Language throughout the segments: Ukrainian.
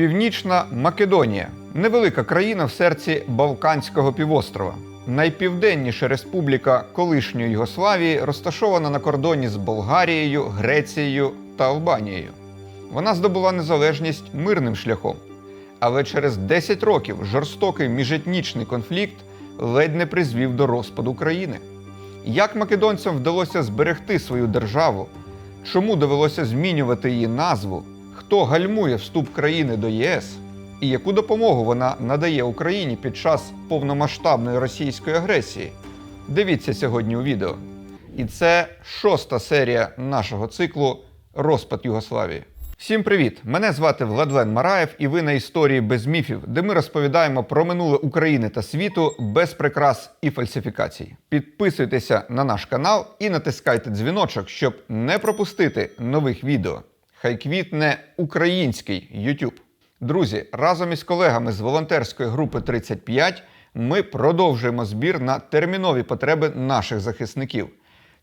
Північна Македонія невелика країна в серці Балканського півострова. Найпівденніша республіка колишньої Югославії розташована на кордоні з Болгарією, Грецією та Албанією. Вона здобула незалежність мирним шляхом. Але через 10 років жорстокий міжетнічний конфлікт ледь не призвів до розпаду країни. Як македонцям вдалося зберегти свою державу? Чому довелося змінювати її назву? Хто гальмує вступ країни до ЄС? І яку допомогу вона надає Україні під час повномасштабної російської агресії? Дивіться сьогодні у відео. І це шоста серія нашого циклу Розпад Югославії. Всім привіт! Мене звати Владлен Мараєв, і ви на історії без міфів, де ми розповідаємо про минуле України та світу без прикрас і фальсифікацій. Підписуйтеся на наш канал і натискайте дзвіночок, щоб не пропустити нових відео. Хай квітне український YouTube. Друзі, разом із колегами з волонтерської групи 35 ми продовжуємо збір на термінові потреби наших захисників.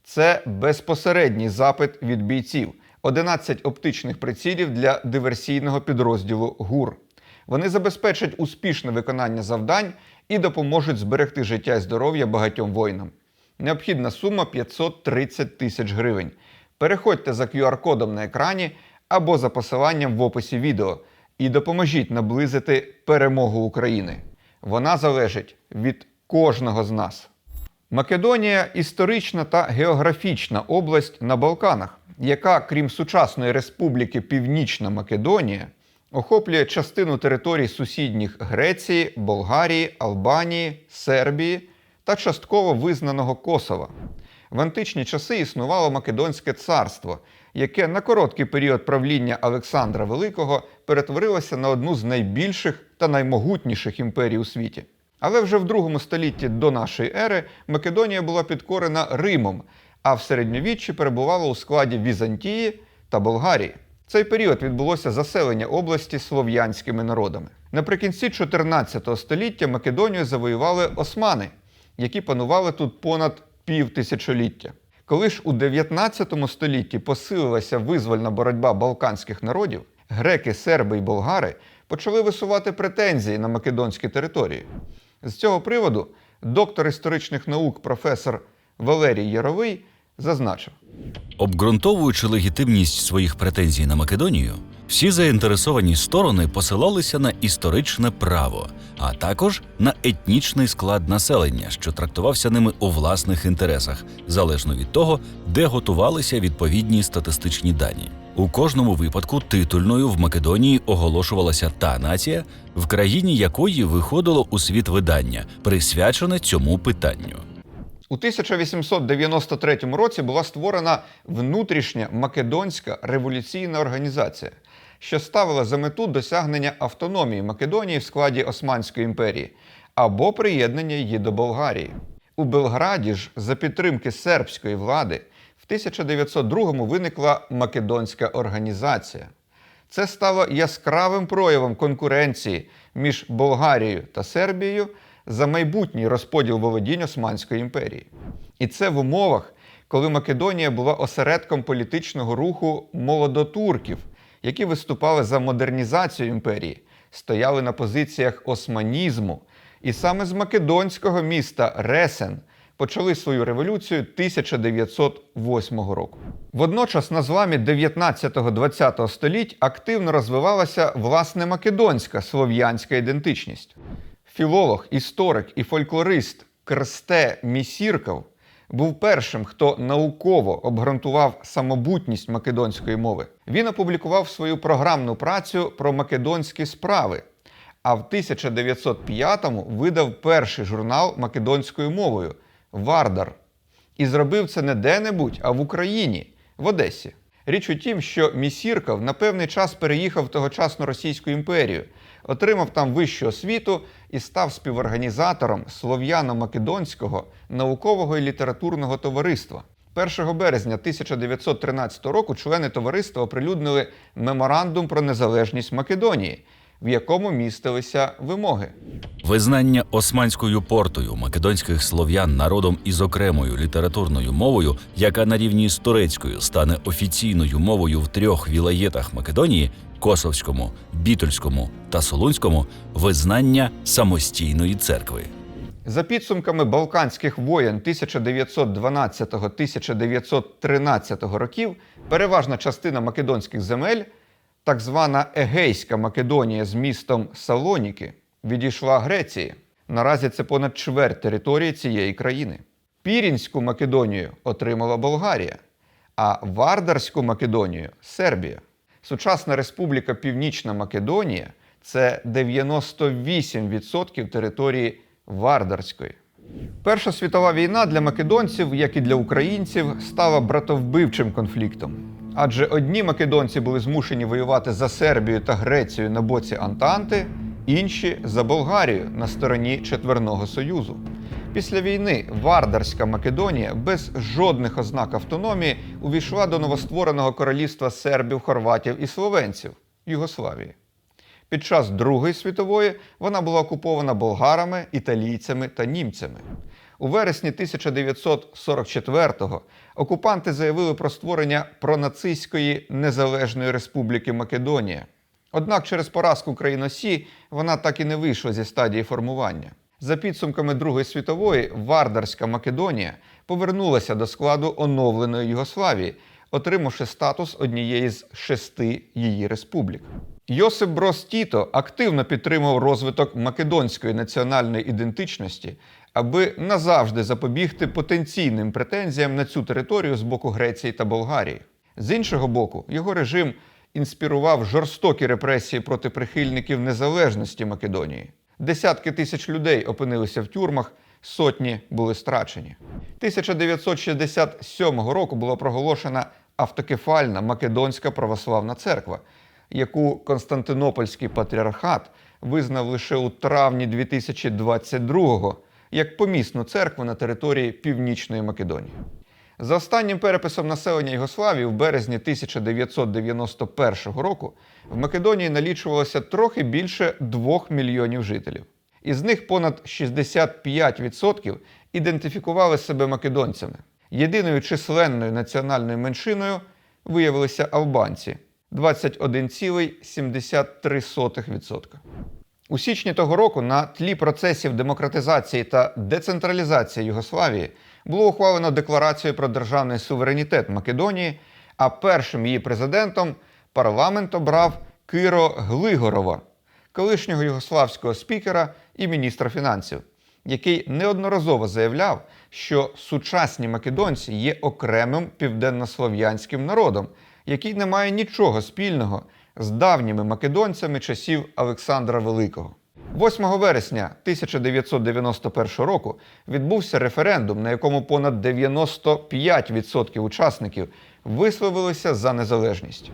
Це безпосередній запит від бійців. 11 оптичних прицілів для диверсійного підрозділу ГУР. Вони забезпечать успішне виконання завдань і допоможуть зберегти життя і здоров'я багатьом воїнам. Необхідна сума 530 тисяч гривень. Переходьте за QR-кодом на екрані або за посиланням в описі відео і допоможіть наблизити перемогу України. Вона залежить від кожного з нас. Македонія історична та географічна область на Балканах, яка, крім сучасної республіки Північна Македонія, охоплює частину територій сусідніх Греції, Болгарії, Албанії, Сербії та частково визнаного Косова. В античні часи існувало Македонське царство, яке на короткий період правління Олександра Великого перетворилося на одну з найбільших та наймогутніших імперій у світі. Але вже в другому столітті до нашої ери Македонія була підкорена Римом, а в середньовіччі перебувала у складі Візантії та Болгарії. Цей період відбулося заселення області слов'янськими народами. Наприкінці 14 століття Македонію завоювали османи, які панували тут понад півтисячоліття. Коли ж у 19 столітті посилилася визвольна боротьба балканських народів, греки, серби і болгари почали висувати претензії на македонські території. З цього приводу доктор історичних наук професор Валерій Яровий зазначив: Обґрунтовуючи легітимність своїх претензій на Македонію, всі заінтересовані сторони посилалися на історичне право, а також на етнічний склад населення, що трактувався ними у власних інтересах, залежно від того, де готувалися відповідні статистичні дані. У кожному випадку титульною в Македонії оголошувалася та нація, в країні якої виходило у світ видання, присвячене цьому питанню. У 1893 році була створена внутрішня Македонська революційна організація, що ставила за мету досягнення автономії Македонії в складі Османської імперії або приєднання її до Болгарії. У Белграді ж за підтримки сербської влади в 1902-му виникла Македонська організація. Це стало яскравим проявом конкуренції між Болгарією та Сербією за майбутній розподіл володінь Османської імперії. І це в умовах, коли Македонія була осередком політичного руху молодотурків, які виступали за модернізацію імперії, стояли на позиціях османізму. І саме з македонського міста Ресен почали свою революцію 1908 року. Водночас на зламі 19-20 століть активно розвивалася власне македонська слов'янська ідентичність. Філолог, історик і фольклорист Крсте Місірков був першим, хто науково обґрунтував самобутність македонської мови. Він опублікував свою програмну працю про македонські справи, а в 1905-му видав перший журнал македонською мовою Вардар. І зробив це не де-небудь, а в Україні, в Одесі. Річ у тім, що Місірков на певний час переїхав в тогочасну Російську імперію, отримав там вищу освіту і став співорганізатором Слов'яно-Македонського наукового і літературного товариства. 1 березня 1913 року члени товариства оприлюднили меморандум про незалежність Македонії, в якому містилися вимоги. Визнання османською портою македонських слов'ян народом із окремою літературною мовою, яка на рівні з турецькою стане офіційною мовою в трьох вілаєтах Македонії Косовському, Бітольському та Солунському визнання самостійної церкви. За підсумками Балканських воєн 1912-1913 років, переважна частина македонських земель, так звана Егейська Македонія з містом Салоніки, відійшла Греції. Наразі це понад чверть території цієї країни. Пірінську Македонію отримала Болгарія, а Вардарську Македонію Сербія. Сучасна Республіка Північна Македонія це 98% території Вардарської. Перша світова війна для македонців, як і для українців, стала братовбивчим конфліктом. Адже одні македонці були змушені воювати за Сербію та Грецію на боці Антанти, інші за Болгарію на стороні Четверного Союзу. Після війни Вардарська Македонія без жодних ознак автономії увійшла до новоствореного королівства сербів, хорватів і словенців Югославії. Під час Другої світової вона була окупована болгарами, італійцями та німцями. У вересні 1944-го окупанти заявили про створення пронацистської незалежної республіки Македонія. Однак через поразку країносі вона так і не вийшла зі стадії формування. За підсумками Другої світової, Вардарська Македонія повернулася до складу оновленої Югославії, отримавши статус однієї з шести її республік. Йосип Брос Тіто активно підтримував розвиток македонської національної ідентичності, аби назавжди запобігти потенційним претензіям на цю територію з боку Греції та Болгарії. З іншого боку, його режим інспірував жорстокі репресії проти прихильників незалежності Македонії. Десятки тисяч людей опинилися в тюрмах, сотні були страчені. 1967 року була проголошена автокефальна Македонська православна церква, яку Константинопольський патріархат визнав лише у травні 2022-го як помісну церкву на території Північної Македонії. За останнім переписом населення Югославії в березні 1991 року в Македонії налічувалося трохи більше 2 мільйонів жителів. Із них понад 65% ідентифікували себе македонцями. Єдиною численною національною меншиною виявилися албанці 21,73%. У січні того року на тлі процесів демократизації та децентралізації Югославії було ухвалено декларацію про державний суверенітет Македонії, а першим її президентом парламент обрав Киро Глигорова, колишнього югославського спікера і міністра фінансів, який неодноразово заявляв, що сучасні македонці є окремим південнослов'янським народом, який не має нічого спільного з давніми македонцями часів Олександра Великого. 8 вересня 1991 року відбувся референдум, на якому понад 95% учасників висловилися за незалежність.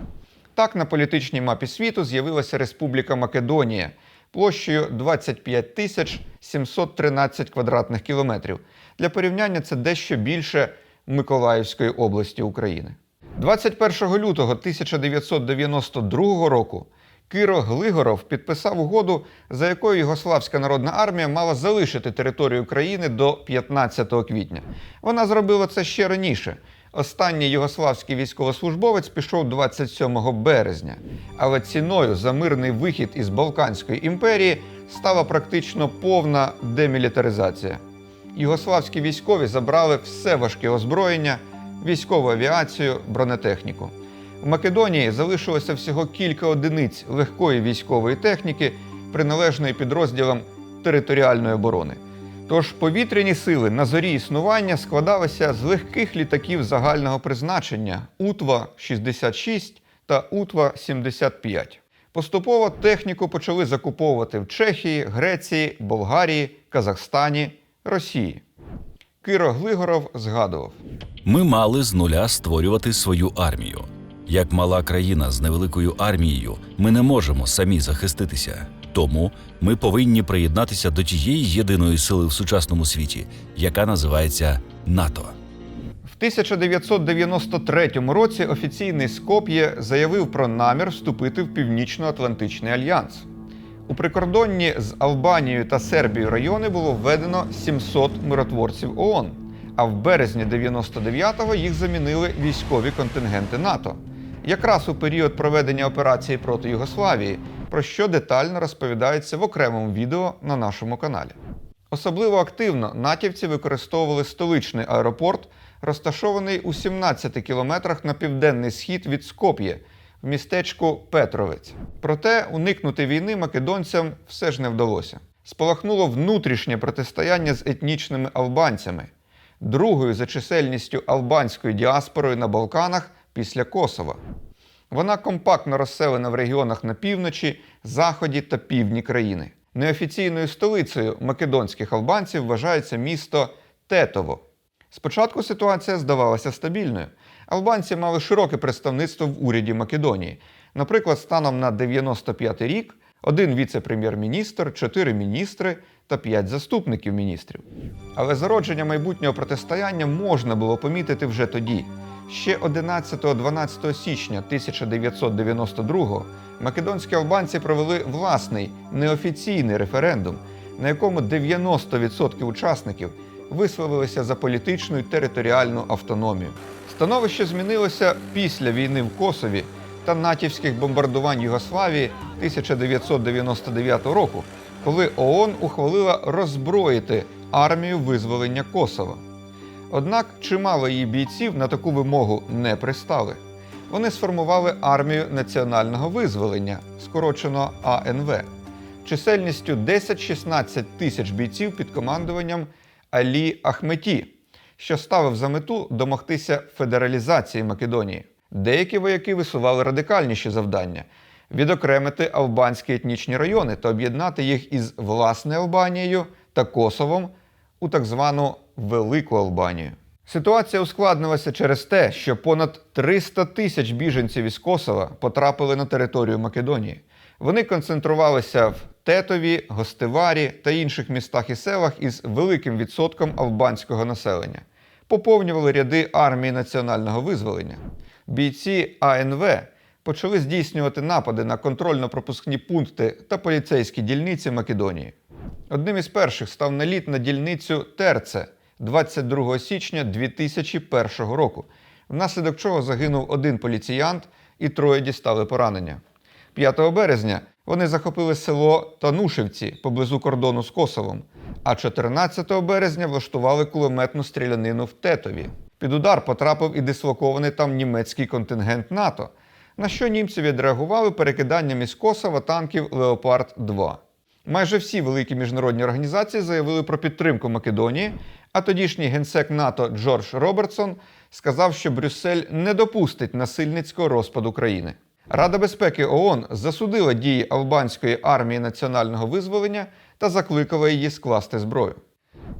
Так, на політичній мапі світу з'явилася Республіка Македонія площею 25 тисяч 713 квадратних кілометрів. Для порівняння це дещо більше Миколаївської області України. 21 лютого 1992 року Киро Глигоров підписав угоду, за якою Югославська народна армія мала залишити територію країни до 15 квітня. Вона зробила це ще раніше. Останній югославський військовослужбовець пішов 27 березня, але ціною за мирний вихід із Балканської імперії стала практично повна демілітаризація. Югославські військові забрали все важке озброєння, військову авіацію, бронетехніку. В Македонії залишилося всього кілька одиниць легкої військової техніки, приналежної підрозділам територіальної оборони. Тож повітряні сили на зорі існування складалися з легких літаків загального призначення УТВА-66 та УТВА-75. Поступово техніку почали закуповувати в Чехії, Греції, Болгарії, Казахстані, Росії. Киро Глигоров згадував. Ми мали з нуля створювати свою армію. Як мала країна з невеликою армією, ми не можемо самі захиститися. Тому ми повинні приєднатися до тієї єдиної сили в сучасному світі, яка називається НАТО. В 1993 році офіційний Скоп'є заявив про намір вступити в Північно-Атлантичний альянс. У прикордонні з Албанією та Сербією райони було введено 700 миротворців ООН, а в березні 99-го їх замінили військові контингенти НАТО. Якраз у період проведення операції проти Югославії, про що детально розповідається в окремому відео на нашому каналі. Особливо активно натівці використовували столичний аеропорт, розташований у 17 кілометрах на південний схід від Скоп'є, містечку Петровець. Проте уникнути війни македонцям все ж не вдалося. Спалахнуло внутрішнє протистояння з етнічними албанцями, другою за чисельністю албанською діаспорою на Балканах після Косова. Вона компактно розселена в регіонах на півночі, заході та півдні країни. Неофіційною столицею македонських албанців вважається місто Тетово. Спочатку ситуація здавалася стабільною. Албанці мали широке представництво в уряді Македонії. Наприклад, станом на 95 рік один віце-прем'єр-міністр, чотири міністри та п'ять заступників міністрів. Але зародження майбутнього протистояння можна було помітити вже тоді. Ще 11-12 січня 1992-го македонські албанці провели власний неофіційний референдум, на якому 90% учасників висловилися за політичну і територіальну автономію. Становище змінилося після війни в Косові та натівських бомбардувань Югославії 1999 року, коли ООН ухвалила роззброїти армію визволення Косова. Однак чимало її бійців на таку вимогу не пристали. Вони сформували армію національного визволення, скорочено АНВ, чисельністю 10-16 тисяч бійців під командуванням Алі Ахметі, що ставив за мету домогтися федералізації Македонії. Деякі вояки висували радикальніші завдання відокремити албанські етнічні райони та об'єднати їх із власною Албанією та Косовом у так звану Велику Албанію. Ситуація ускладнилася через те, що понад 300 тисяч біженців із Косова потрапили на територію Македонії. Вони концентрувалися в Тетові, Гостеварі та інших містах і селах із великим відсотком албанського населення. Поповнювали ряди армії національного визволення. Бійці АНВ почали здійснювати напади на контрольно-пропускні пункти та поліцейські дільниці Македонії. Одним із перших став наліт на дільницю Терце 22 січня 2001 року, внаслідок чого загинув один поліціянт і троє дістали поранення. 5 березня вони захопили село Танушевці поблизу кордону з Косовом, а 14 березня влаштували кулеметну стрілянину в Тетові. Під удар потрапив і дислокований там німецький контингент НАТО, на що німці відреагували перекиданням із Косова танків Леопард 2 Майже всі великі міжнародні організації заявили про підтримку Македонії, а тодішній генсек НАТО Джордж Робертсон сказав, що Брюссель не допустить насильницького розпаду країни. Рада безпеки ООН засудила дії албанської армії національного визволення та закликала її скласти зброю.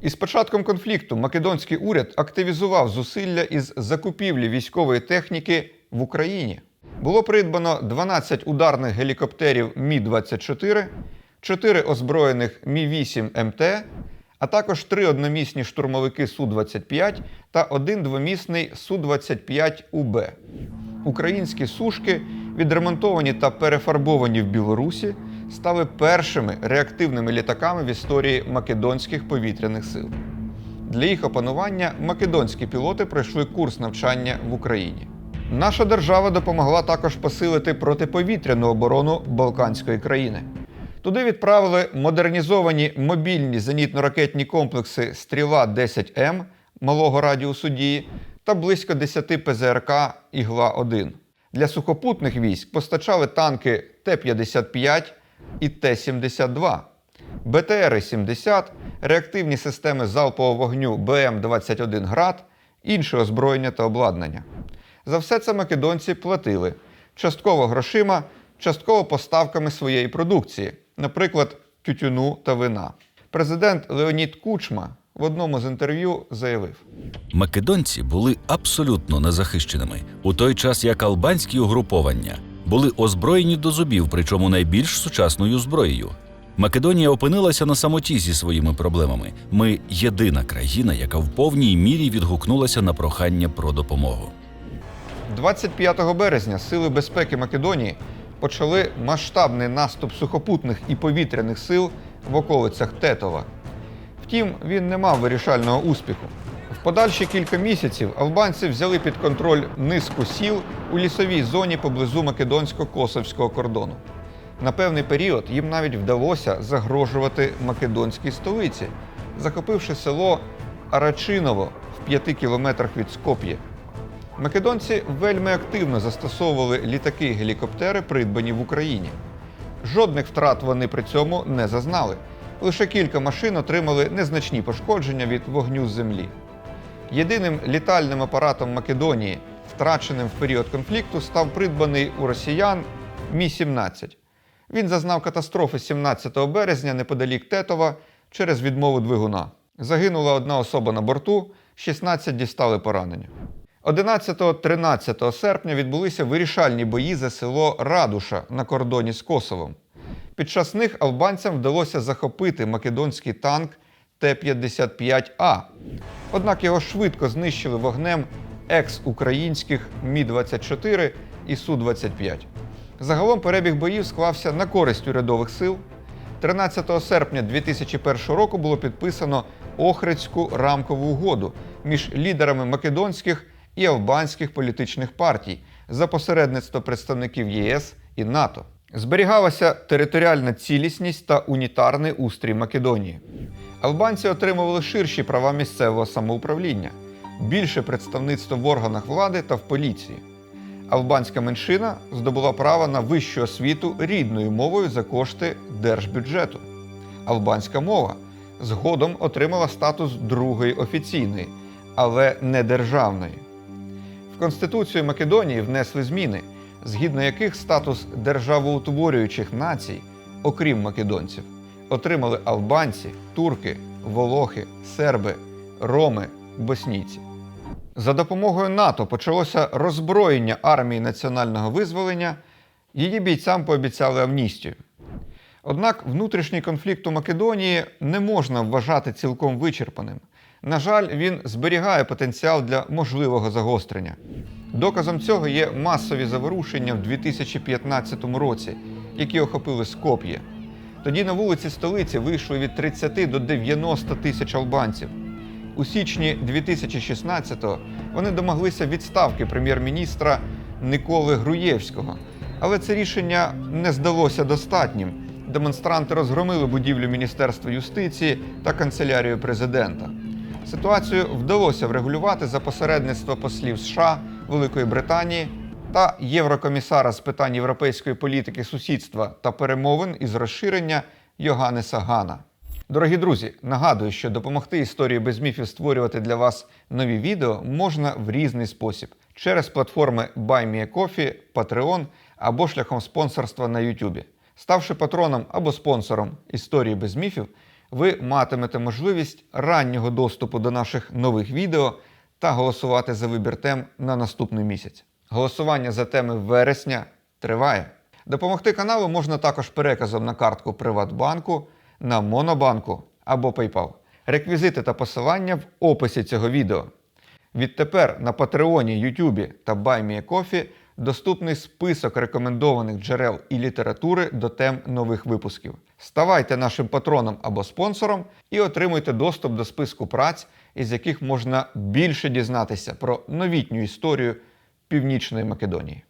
Із початком конфлікту македонський уряд активізував зусилля із закупівлі військової техніки в Україні. Було придбано 12 ударних гелікоптерів Мі-24, 4 озброєних Мі-8 МТ, а також 3 одномісні штурмовики Су-25 та один двомісний Су-25УБ. Українські сушки, відремонтовані та перефарбовані в Білорусі, стали першими реактивними літаками в історії македонських повітряних сил. Для їх опанування македонські пілоти пройшли курс навчання в Україні. Наша держава допомогла також посилити протиповітряну оборону Балканської країни. Туди відправили модернізовані мобільні зенітно-ракетні комплекси Стріла 10М малого радіусу дії та близько 10 ПЗРК Ігла-1. Для сухопутних військ постачали танки Т-55 і Т-72, БТРи-70, реактивні системи залпового вогню БМ-21 Град, інше озброєння та обладнання. За все це македонці платили частково грошима, частково поставками своєї продукції, наприклад, тютюну та вина. Президент Леонід Кучма в одному з інтерв'ю заявив: Македонці були абсолютно незахищеними, у той час як албанські угруповання були озброєні до зубів, причому найбільш сучасною зброєю. Македонія опинилася на самоті зі своїми проблемами. Ми єдина країна, яка в повній мірі відгукнулася на прохання про допомогу. 25 березня Сили безпеки Македонії почали масштабний наступ сухопутних і повітряних сил в околицях Тетова. Втім, він не мав вирішального успіху. В подальші кілька місяців албанці взяли під контроль низку сіл у лісовій зоні поблизу македонсько-косовського кордону. На певний період їм навіть вдалося загрожувати македонській столиці, захопивши село Арачиново в п'яти кілометрах від Скоп'є. Македонці вельми активно застосовували літаки і гелікоптери, придбані в Україні. Жодних втрат вони при цьому не зазнали. Лише кілька машин отримали незначні пошкодження від вогню з землі. Єдиним літальним апаратом Македонії, втраченим в період конфлікту, став придбаний у росіян Мі-17. Він зазнав катастрофи 17 березня неподалік Тетова через відмову двигуна. Загинула одна особа на борту, 16 дістали поранення. 11-13 серпня відбулися вирішальні бої за село Радуша на кордоні з Косовом. Під час них албанцям вдалося захопити македонський танк Т-55А. Однак його швидко знищили вогнем екс-українських Мі-24 і Су-25. Загалом перебіг боїв склався на користь урядових сил. 13 серпня 2001 року було підписано Охридську рамкову угоду між лідерами македонських і албанських політичних партій за посередництво представників ЄС і НАТО. Зберігалася територіальна цілісність та унітарний устрій Македонії. Албанці отримували ширші права місцевого самоуправління, більше представництво в органах влади та в поліції. Албанська меншина здобула право на вищу освіту рідною мовою за кошти держбюджету. Албанська мова згодом отримала статус другої офіційної, але не державної. В Конституцію Македонії внесли зміни, згідно яких статус державоутворюючих націй, окрім македонців, отримали албанці, турки, волохи, серби, роми, боснійці. За допомогою НАТО почалося роззброєння армії національного визволення, її бійцям пообіцяли амністію. Однак внутрішній конфлікт у Македонії не можна вважати цілком вичерпаним. На жаль, він зберігає потенціал для можливого загострення. Доказом цього є масові заворушення в 2015 році, які охопили Скоп'є. Тоді на вулиці столиці вийшли від 30 до 90 тисяч албанців. У січні 2016-го вони домоглися відставки прем'єр-міністра Николи Груєвського. Але це рішення не здалося достатнім. Демонстранти розгромили будівлю Міністерства юстиції та канцелярію президента. Ситуацію вдалося врегулювати за посередництва послів США, Великої Британії та Єврокомісара з питань європейської політики сусідства та перемовин із розширення Йоганнеса Гана. Дорогі друзі, нагадую, що допомогти історії без міфів створювати для вас нові відео можна в різний спосіб через платформи BuyMeACoffee, Patreon або шляхом спонсорства на YouTube. Ставши патроном або спонсором історії без міфів, ви матимете можливість раннього доступу до наших нових відео та голосувати за вибір тем на наступний місяць. Голосування за теми вересня триває. Допомогти каналу можна також переказом на картку Приватбанку, на Монобанку або PayPal. Реквізити та посилання в описі цього відео. Відтепер на Патреоні, Ютубі та BuyMeACoffee доступний список рекомендованих джерел і літератури до тем нових випусків. Ставайте нашим патроном або спонсором і отримуйте доступ до списку праць, із яких можна більше дізнатися про новітню історію Північної Македонії.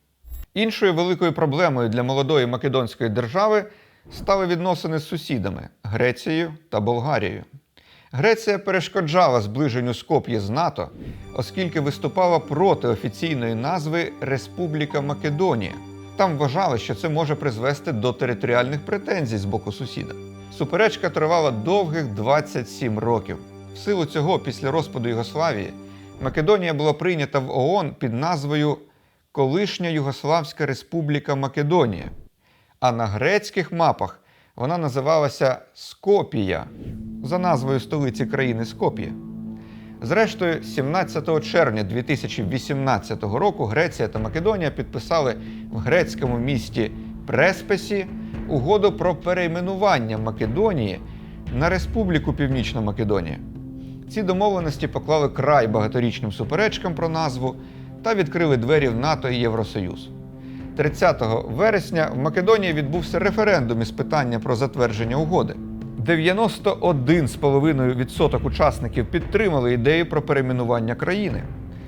Іншою великою проблемою для молодої македонської держави стали відносини з сусідами Грецією та Болгарією. Греція перешкоджала зближенню Скоп'є з НАТО, оскільки виступала проти офіційної назви Республіка Македонія. Там вважали, що це може призвести до територіальних претензій з боку сусіда. Суперечка тривала довгих 27 років. В силу цього, після розпаду Югославії, Македонія була прийнята в ООН під назвою Колишня Югославська Республіка Македонія. А на грецьких мапах вона називалася Скопія за назвою столиці країни Скопія. Зрештою, 17 червня 2018 року Греція та Македонія підписали в грецькому місті Преспесі угоду про перейменування Македонії на Республіку Північна Македонія. Ці домовленості поклали край багаторічним суперечкам про назву та відкрили двері в НАТО і Євросоюз. 30 вересня в Македонії відбувся референдум із питання про затвердження угоди. 91,5% учасників підтримали ідею про перейменування країни.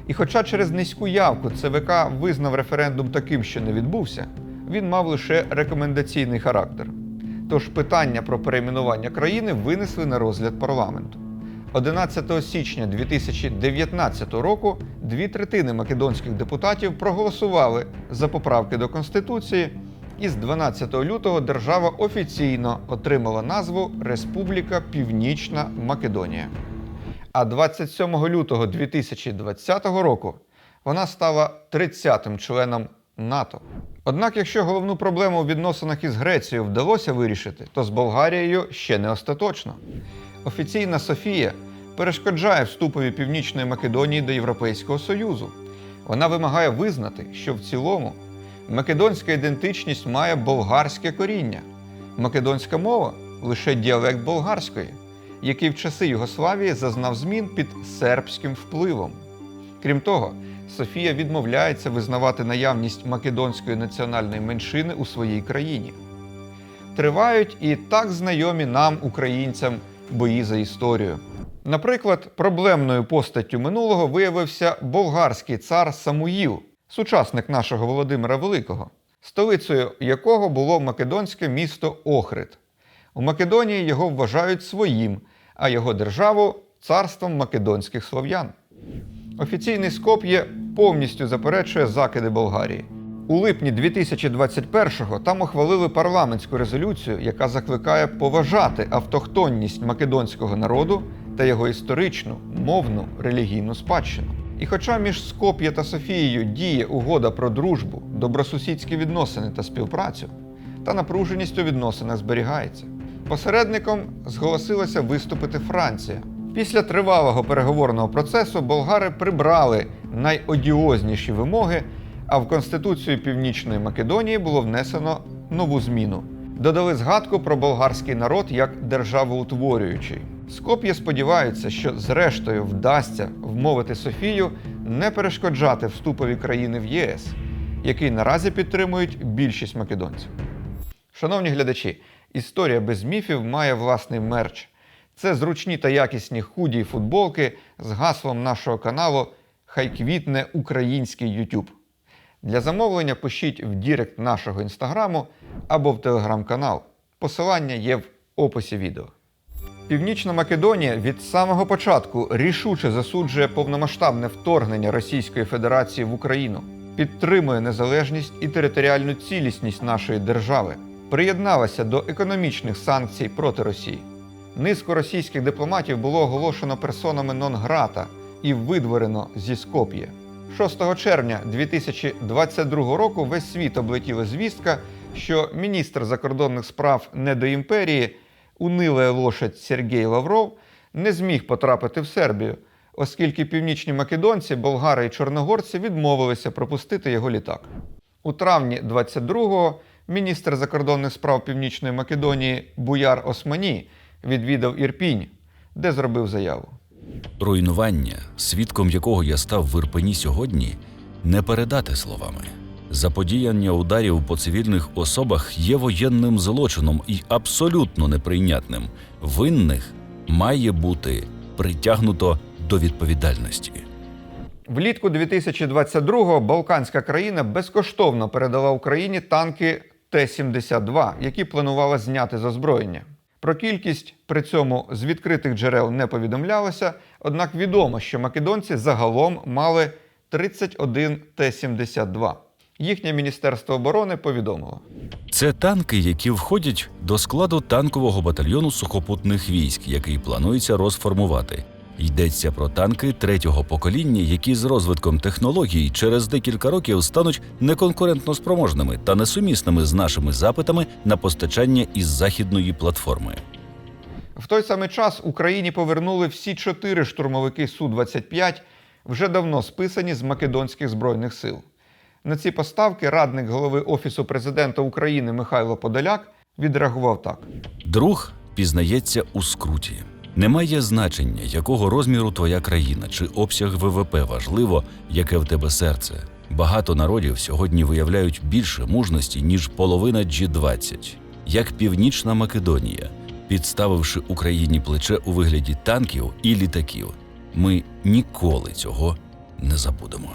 І хоча через низьку явку ЦВК визнав референдум таким, що не відбувся, він мав лише рекомендаційний характер. Тож питання про перейменування країни винесли на розгляд парламенту. 11 січня 2019 року дві третини македонських депутатів проголосували за поправки до Конституції, і з 12 лютого держава офіційно отримала назву Республіка Північна Македонія. А 27 лютого 2020 року вона стала 30-тим членом НАТО. Однак, якщо головну проблему у відносинах із Грецією вдалося вирішити, то з Болгарією ще не остаточно. Офіційна Софія перешкоджає вступові Північної Македонії до Європейського Союзу. Вона вимагає визнати, що в цілому македонська ідентичність має болгарське коріння. Македонська мова лише діалект болгарської, який в часи Югославії зазнав змін під сербським впливом. Крім того, Софія відмовляється визнавати наявність македонської національної меншини у своїй країні. Тривають і так знайомі нам, українцям, бої за історію. Наприклад, проблемною постаттю минулого виявився болгарський цар Самуїл, сучасник нашого Володимира Великого, столицею якого було македонське місто Охрид. У Македонії його вважають своїм, а його державу царством македонських слов'ян. Офіційний Скоп'є повністю заперечує закиди Болгарії. У липні 2021-го там ухвалили парламентську резолюцію, яка закликає поважати автохтонність македонського народу та його історичну, мовну, релігійну спадщину. І хоча між Скоп'є та Софією діє угода про дружбу, добросусідські відносини та співпрацю, та напруженість у відносинах зберігається. Посередником зголосилася виступити Франція. Після тривалого переговорного процесу болгари прибрали найодіозніші вимоги, а в Конституцію Північної Македонії було внесено нову зміну. Додали згадку про болгарський народ як державоутворюючий. Скоп'є сподіваються, що зрештою вдасться вмовити Софію не перешкоджати вступові країни в ЄС, який наразі підтримують більшість македонців. Шановні глядачі, історія без міфів має власний мерч. Це зручні та якісні худі й футболки з гаслом нашого каналу Хай квітне український YouTube. Для замовлення пишіть в Дірект нашого інстаграму або в телеграм-канал. Посилання є в описі відео. Північна Македонія від самого початку рішуче засуджує повномасштабне вторгнення Російської Федерації в Україну, підтримує незалежність і територіальну цілісність нашої держави, приєдналася до економічних санкцій проти Росії. Низку російських дипломатів було оголошено персонами нон-грата і видворено зі Скоп'є. 6 червня 2022 року весь світ облетіла звістка, що міністр закордонних справ недоімперії унилая лошадь Сергій Лавров не зміг потрапити в Сербію, оскільки північні македонці, болгари і чорногорці відмовилися пропустити його літак. У травні 22-го міністр закордонних справ Північної Македонії Буяр Османі відвідав Ірпінь, де зробив заяву. Руйнування, свідком якого я став в Ірпені сьогодні, не передати словами. Заподіяння ударів по цивільних особах є воєнним злочином і абсолютно неприйнятним. Винних має бути притягнуто до відповідальності. Влітку 2022-го Балканська країна безкоштовно передала Україні танки Т-72, які планувала зняти з озброєння. Про кількість при цьому з відкритих джерел не повідомлялося, однак відомо, що македонці загалом мали 31 Т-72. Їхнє міністерство оборони повідомило. Це танки, які входять до складу танкового батальйону сухопутних військ, який планується розформувати. Йдеться про танки третього покоління, які з розвитком технологій через декілька років стануть неконкурентно спроможними та несумісними з нашими запитами на постачання із західної платформи. В той самий час Україні повернули всі чотири штурмовики Су-25, вже давно списані з македонських збройних сил. На ці поставки радник голови Офісу президента України Михайло Подоляк відреагував так: Друг пізнається у скруті. Немає значення, якого розміру твоя країна чи обсяг ВВП важливо, яке в тебе серце. Багато народів сьогодні виявляють більше мужності, ніж половина G20, як Північна Македонія, підставивши Україні плече у вигляді танків і літаків. Ми ніколи цього не забудемо.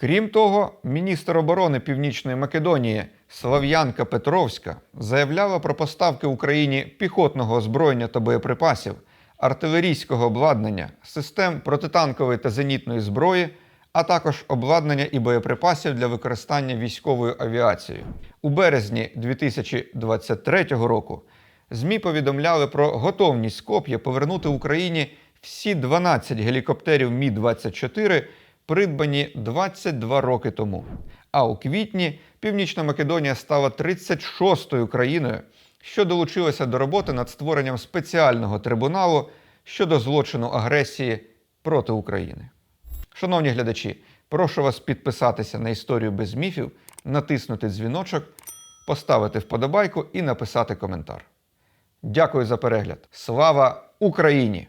Крім того, міністр оборони Північної Македонії Слав'янка Петровська заявляла про поставки Україні піхотного озброєння та боєприпасів, артилерійського обладнання, систем протитанкової та зенітної зброї, а також обладнання і боєприпасів для використання військовою авіацією. У березні 2023 року ЗМІ повідомляли про готовність Скоп'я повернути Україні всі 12 гелікоптерів Мі-24, придбані 22 роки тому. А у квітні Північна Македонія стала 36-ю країною, що долучилася до роботи над створенням спеціального трибуналу щодо злочину агресії проти України. Шановні глядачі, прошу вас підписатися на історію без міфів, натиснути дзвіночок, поставити вподобайку і написати коментар. Дякую за перегляд. Слава Україні!